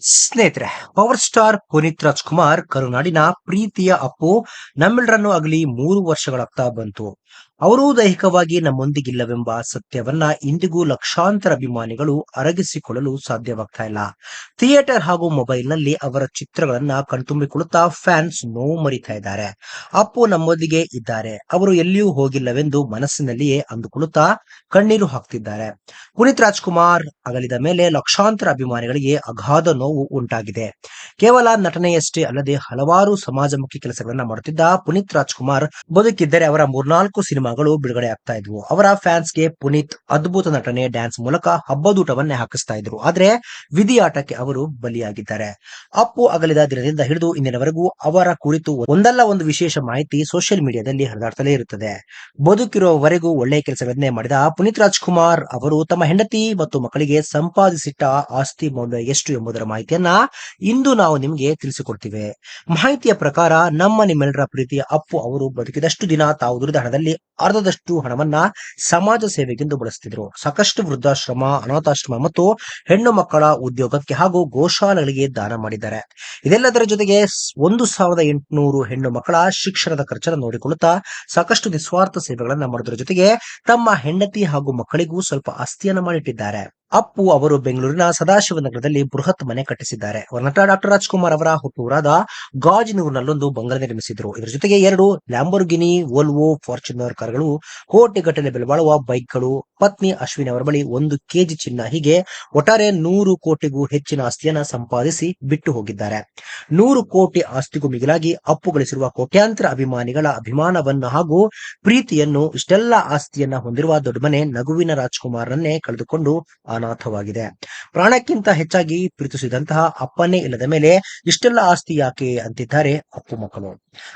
ಸ್ನೇಹಿತರೆ power star Puneeth Rajkumar ಕರುನಾಡಿನ ಪ್ರೀತಿಯ ಅಪ್ಪು ನಮ್ಮೆಲ್ಲರನ್ನು ಆಗಲಿ ಮೂರು ವರ್ಷಗಳಾಗ್ತಾ ಬಂತು. ಅವರೂ ದೈಹಿಕವಾಗಿ ನಮ್ಮೊಂದಿಗಿಲ್ಲವೆಂಬ ಸತ್ಯವನ್ನ ಇಂದಿಗೂ ಲಕ್ಷಾಂತರ ಅಭಿಮಾನಿಗಳು ಅರಗಿಸಿಕೊಳ್ಳಲು ಸಾಧ್ಯವಾಗ್ತಾ ಇಲ್ಲ. ಥಿಯೇಟರ್ ಹಾಗೂ ಮೊಬೈಲ್ನಲ್ಲಿ ಅವರ ಚಿತ್ರಗಳನ್ನ ಕಣ್ತುಂಬಿಕೊಳ್ಳುತ್ತಾ ಫ್ಯಾನ್ಸ್ ನೋವು ಮರಿತಾ ಇದ್ದಾರೆ. ಅಪ್ಪು ನಮ್ಮೊಂದಿಗೆ ಇದ್ದಾರೆ. ಅವರು ಎಲ್ಲಿಯೂ ಹೋಗಿಲ್ಲವೆಂದು ಮನಸ್ಸಿನಲ್ಲಿಯೇ ಅಂದುಕೊಳ್ಳುತ್ತಾ ಕಣ್ಣೀರು ಹಾಕ್ತಿದ್ದಾರೆ. ಪುನೀತ್ ರಾಜ್ಕುಮಾರ್ ಅಗಲಿದ ಮೇಲೆ ಲಕ್ಷಾಂತರ ಅಭಿಮಾನಿಗಳಿಗೆ ಅಗಾಧ ನೋವು ಉಂಟಾಗಿದೆ. ಕೇವಲ ನಟನೆಯಷ್ಟೇ ಅಲ್ಲದೆ ಹಲವಾರು ಸಮಾಜಮುಖಿ ಕೆಲಸಗಳನ್ನ ಮಾಡುತ್ತಿದ್ದ ಪುನೀತ್ ರಾಜ್ಕುಮಾರ್ ಬದುಕಿದ್ದರೆ ಅವರ ಮೂರ್ನಾಲ್ಕು ಸಿನಿಮಾಗಳು ಬಿಡುಗಡೆ ಆಗ್ತಾ ಇದ್ವು. ಅವರ ಫ್ಯಾನ್ಸ್ಗೆ ಪುನೀತ್ ಅದ್ಭುತ ನಟನೆ ಡ್ಯಾನ್ಸ್ ಮೂಲಕ ಹಬ್ಬದೂಟವನ್ನೇ ಹಾಕಿಸ್ತಾ ಇದ್ರು. ಆದ್ರೆ ವಿಧಿಯಾಟಕ್ಕೆ ಅವರು ಬಲಿಯಾಗಿದ್ದಾರೆ. ಅಪ್ಪು ಅಗಲಿದ ದಿನದಿಂದ ಹಿಡಿದು ಇಂದಿನವರೆಗೂ ಅವರ ಕುರಿತು ಒಂದಲ್ಲ ಒಂದು ವಿಶೇಷ ಮಾಹಿತಿ ಸೋಷಿಯಲ್ ಮೀಡಿಯಾದಲ್ಲಿ ಹರಿದಾಡ್ತಲೇ ಇರುತ್ತದೆ. ಬದುಕಿರುವವರೆಗೂ ಒಳ್ಳೆಯ ಕೆಲಸಗಳನ್ನೇ ಮಾಡಿದ ಪುನೀತ್ ರಾಜ್ಕುಮಾರ್ ಅವರು ತಮ್ಮ ಹೆಂಡತಿ ಮತ್ತು ಮಕ್ಕಳಿಗೆ ಸಂಪಾದಿಸಿಟ್ಟ ಆಸ್ತಿ ಮೌಲ್ಯ ಎಷ್ಟು ಎಂಬುದರ ಮಾಹಿತಿಯನ್ನ ಇಂದು ನಾವು ನಿಮಗೆ ತಿಳಿಸಿಕೊಡ್ತೀವಿ. ಮಾಹಿತಿಯ ಪ್ರಕಾರ ನಮ್ಮ ನಿಮ್ಮೆಲ್ಲರ ಪ್ರೀತಿಯ ಅಪ್ಪು ಅವರು ಬದುಕಿದಷ್ಟು ದಿನ ತಾವು ದುರಿದ ಅರ್ಧದಷ್ಟು ಹಣವನ್ನ ಸಮಾಜ ಸೇವೆಗೆಂದು ಬಳಸುತ್ತಿದ್ರು ಸಾಕಷ್ಟು ವೃದ್ಧಾಶ್ರಮ, ಅನಾಥಾಶ್ರಮ ಮತ್ತು ಹೆಣ್ಣು ಮಕ್ಕಳ ಉದ್ಯೋಗಕ್ಕೆ ಹಾಗೂ ಗೋಶಾಲೆಗಳಿಗೆ ದಾನ ಮಾಡಿದ್ದಾರೆ. ಇದೆಲ್ಲದರ ಜೊತೆಗೆ ಒಂದು ಸಾವಿರದ ಎಂಟುನೂರು ಹೆಣ್ಣು ಮಕ್ಕಳ ಶಿಕ್ಷಣದ ಖರ್ಚನ್ನು ನೋಡಿಕೊಳ್ಳುತ್ತಾ ಸಾಕಷ್ಟು ನಿಸ್ವಾರ್ಥ ಸೇವೆಗಳನ್ನ ಮಾಡೋದ್ರ ಜೊತೆಗೆ ತಮ್ಮ ಹೆಂಡತಿ ಹಾಗೂ ಮಕ್ಕಳಿಗೂ ಸ್ವಲ್ಪ ಆಸ್ತಿಯನ್ನ ಮಾಡಿಟ್ಟಿದ್ದಾರೆ. ಅಪ್ಪು ಅವರು ಬೆಂಗಳೂರಿನ ಸದಾಶಿವನಗರದಲ್ಲಿ ಬೃಹತ್ ಮನೆ ಕಟ್ಟಿಸಿದ್ದಾರೆ. ಅವರ ನಟ ಡಾಕ್ಟರ್ ರಾಜ್ಕುಮಾರ್ ಅವರ ಹುಟ್ಟೂರಾದ ಗಾಜಿನೂರಿನಲ್ಲೊಂದು ಬಂಗಲೆ ನಿರ್ಮಿಸಿದ್ರು. ಇದರ ಜೊತೆಗೆ ಎರಡು ಲ್ಯಾಂಬೋರ್ಗಿನಿ, ವೋಲ್ವೋ, ಫಾರ್ಚುನರ್ ಕಾರ್ಗಳು, ಕೋಟಿಗಟ್ಟಲೆ ಘಟನೆ ಬೆಲೆಬಾಳುವ ಬೈಕ್ಗಳು, ಪತ್ನಿ ಅಶ್ವಿನಿ ಅವರ ಬಳಿ ಒಂದು ಕೆಜಿ ಚಿನ್ನ, ಹೀಗೆ ಒಟ್ಟಾರೆ ನೂರು ಕೋಟಿಗೂ ಹೆಚ್ಚಿನ ಆಸ್ತಿಯನ್ನ ಸಂಪಾದಿಸಿ ಬಿಟ್ಟು ಹೋಗಿದ್ದಾರೆ. ನೂರು ಕೋಟಿ ಆಸ್ತಿಗೂ ಮಿಗಿಲಾಗಿ ಅಪ್ಪು ಗಳಿಸಿರುವ ಕೋಟ್ಯಾಂತರ ಅಭಿಮಾನಿಗಳ ಅಭಿಮಾನವನ್ನು ಹಾಗೂ ಪ್ರೀತಿಯನ್ನು ಇಷ್ಟೆಲ್ಲ ಆಸ್ತಿಯನ್ನ ಹೊಂದಿರುವ ದೊಡ್ಡ ಮನೆ ನಗುವಿನ ರಾಜ್ಕುಮಾರ್ನನ್ನೇ ಕಳೆದುಕೊಂಡು ಅನಾಥವಾಗಿದೆ. ಪ್ರಾಣಕ್ಕಿಂತ ಹೆಚ್ಚಾಗಿ ಪ್ರೀತಿಸಿದಂತಹ ಅಪ್ಪನೇ ಇಲ್ಲದ ಮೇಲೆ ಇಷ್ಟೆಲ್ಲ ಆಸ್ತಿ ಯಾಕೆ ಅಂತಿದ್ದಾರೆ ಅಪ್ಪು ಮಕ್ಕಳು.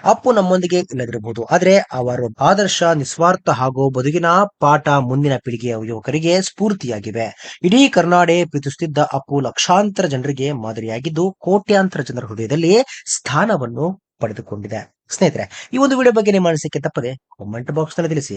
ಅಪ್ಪು ನಮ್ಮೊಂದಿಗೆ ಇಲ್ಲದಿರಬಹುದು. ಆದ್ರೆ ಅವರು ಆದರ್ಶ, ನಿಸ್ವಾರ್ಥ ಹಾಗೂ ಬದುಕಿನ ಪಾಠ ಮುಂದಿನ ಪೀಳಿಗೆಯ ಯುವಕರಿಗೆ ಸ್ಫೂರ್ತಿಯಾಗಿವೆ. ಇಡೀ ಕರ್ನಾಡೆ ಪ್ರೀತಿಸುತ್ತಿದ್ದ ಅಪ್ಪು ಲಕ್ಷಾಂತರ ಜನರಿಗೆ ಮಾದರಿಯಾಗಿದ್ದು ಕೋಟ್ಯಾಂತರ ಜನರ ಹೃದಯದಲ್ಲಿ ಸ್ಥಾನವನ್ನು ಪಡೆದುಕೊಂಡಿದೆ. ಸ್ನೇಹಿತರೆ, ಈ ಒಂದು ವಿಡಿಯೋ ಬಗ್ಗೆ ನಿಮ್ಮ ಅನಿಸಿಕೆ ತಪ್ಪದೆ ಕಾಮೆಂಟ್ ಬಾಕ್ಸ್ನಲ್ಲಿ ತಿಳಿಸಿ.